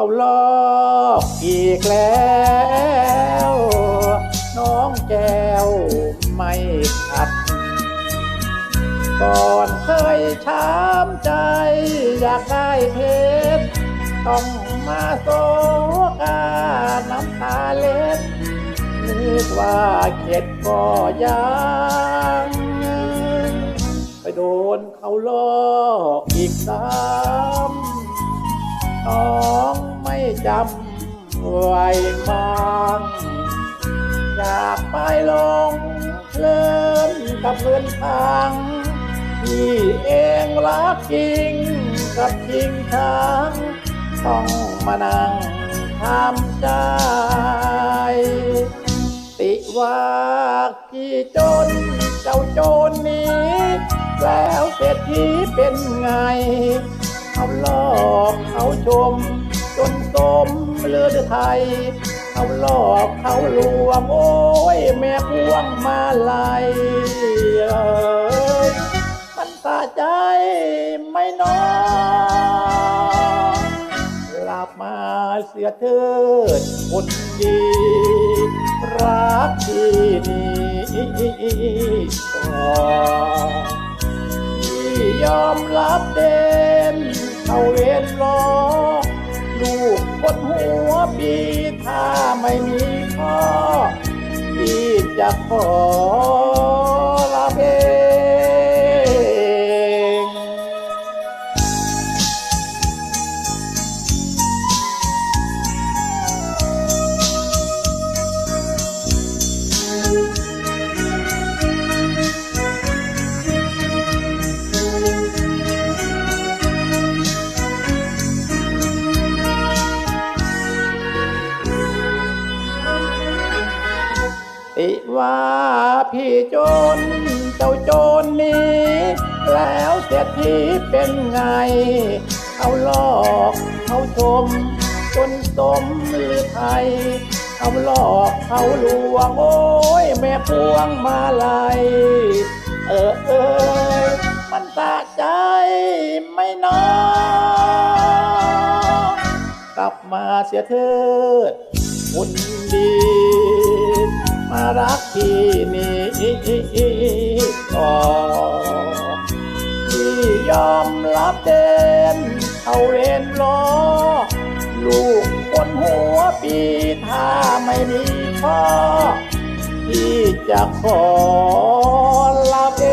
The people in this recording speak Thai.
เขาลอกอีกแล้ว น้องแก้วไม่ขัด ก่อนเคยช้ำใจ อยากได้เพชรต้องมาโซกาน้ำตาเล็ดนึกว่าเข็ดก็ยังไปโดนเขาลอกอีกซ้ำน้อง จำไว้มังอยากไปลงเลินกับเพื่อนทางที่เองรักจริงกับจริงทางต้องมานั่งทำใจ ติว่ากี่จนเจ้าโจรนี้ แล้วเศรษฐีเป็นไง เขาหลอกเขาชม จนสมเลือดไทย เขาหลอกเขาลวงโอ้ย แม่พวงมาลัยมันสะใจไม่น้อยหลับมาเสียเถิดคนดี รักที่นี่ก่อนที่ยอมรับเด่นเข้าเวรรอ ลูกคนหัวปีถ้าไม่มีพ่อพี่จะขอ ติว่าพี่โจรเจ้าโจรนี้ แล้วเศรษฐีเป็นไงเขาหลอกเขาชม จนสมหรือไทยเขาหลอกเขาลวงโอ้ยแม่พวงมาลัยเออเอยมันสะใจไม่น้อยกลับมาเสียเถิดคุณดี รักที่นี้ต่อที่ยอมรับเด่นเอาเรีนรอ ลูกคนหัวปีถ้าไม่มีพ่อที่จะขอรับเอ